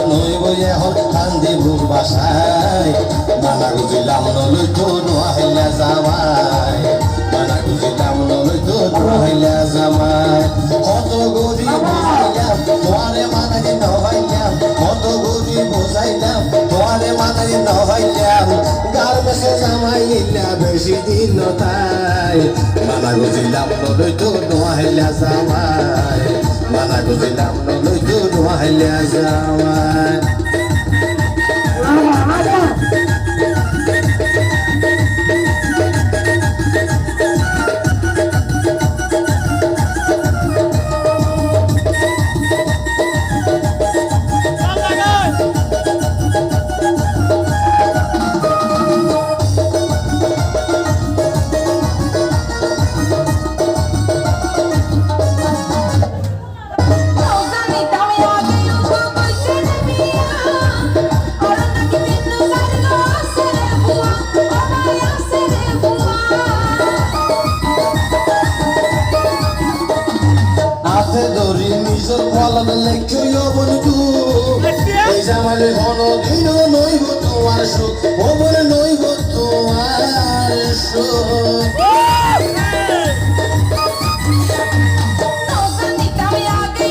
অনলাভ নইব এখন শান্তি ভোগ বাসায় মানা গুজিলাম নলৈ তো নোৱাহিলা যামাই মানা গুজিলাম নলৈ তো নোৱাহিলা যামাই কত গরি বুঝাইলাম তোমারে মানাই নভাইলাম কত গরি বুঝাইলাম তোমারে মানাই নভাইলাম গার মেসে জামাই নিলা বেশি দিন নতাই মানা গুজিলাম নলৈ তো নোৱাহিলা যামাই মানা গুজিলাম নলৈ তো কলম লেখিও বন্ধু এই জামালে ঘন দিন নইব তোমার সুখ ও বলে নইব তোমার সুখ Rosanita me abre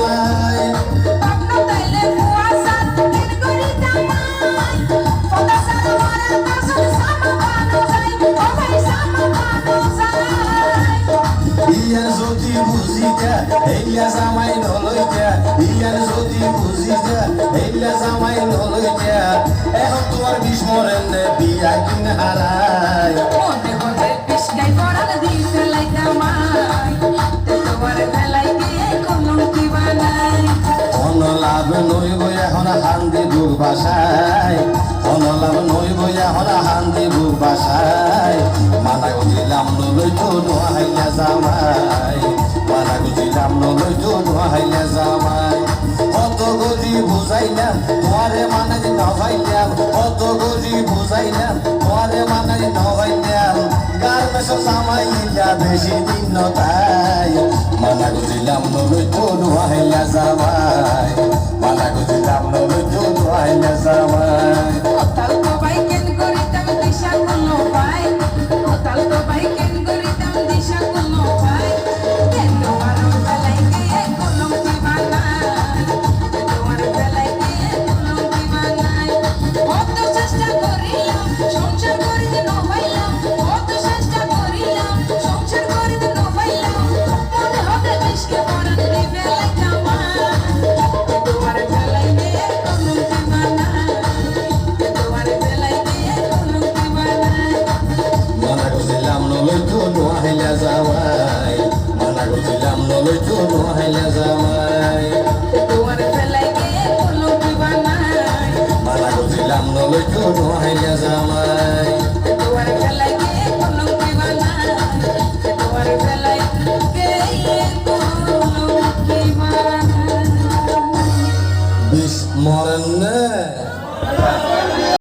ভাই। কাসল সামা পানো যাই ও ভাই যদি বুঝিতা এইয়া জামাই নলইতা ইয়া যদি বুঝিতা এইয়া জামাই নলইতা এখন তোমার বিস্মরেন বিয়া কিন হারায়। মনে মনে পিসকাই পড়াল দিই ফেলাই দামাই তে তোমার ফেলাই গিয়ে কলম কি বানাই অন লাভ নইব এখন হান্দি বুক বাসায়। অন লাভ নইব এখন হান্দি বুক বাসায়। মানা গুজিলাম নলৈ তো নোহাইলা জামাই মানা গুজিলাম নলৈ তো নোহাইলা জামাই গজি বুঝাইলাম, তোমারে মানাই নভাইলাম, কত গুজি বুঝাইলাম, তোমারে মানাই নভাইলাম। গার বেশ জামাই নিলা বেশি দিন নতাই মানা গুজিলাম নলৈ তো নোহাইলা যাবাই মানা গুজিলাম নলৈ তো নোহাইলা জামাই। নলই তো নোহাইলা জামাই তোমার ফেলাই গিয়ে কোনো দিবা নাই মানা করছিলাম নলই তো নোহাইলা জামাই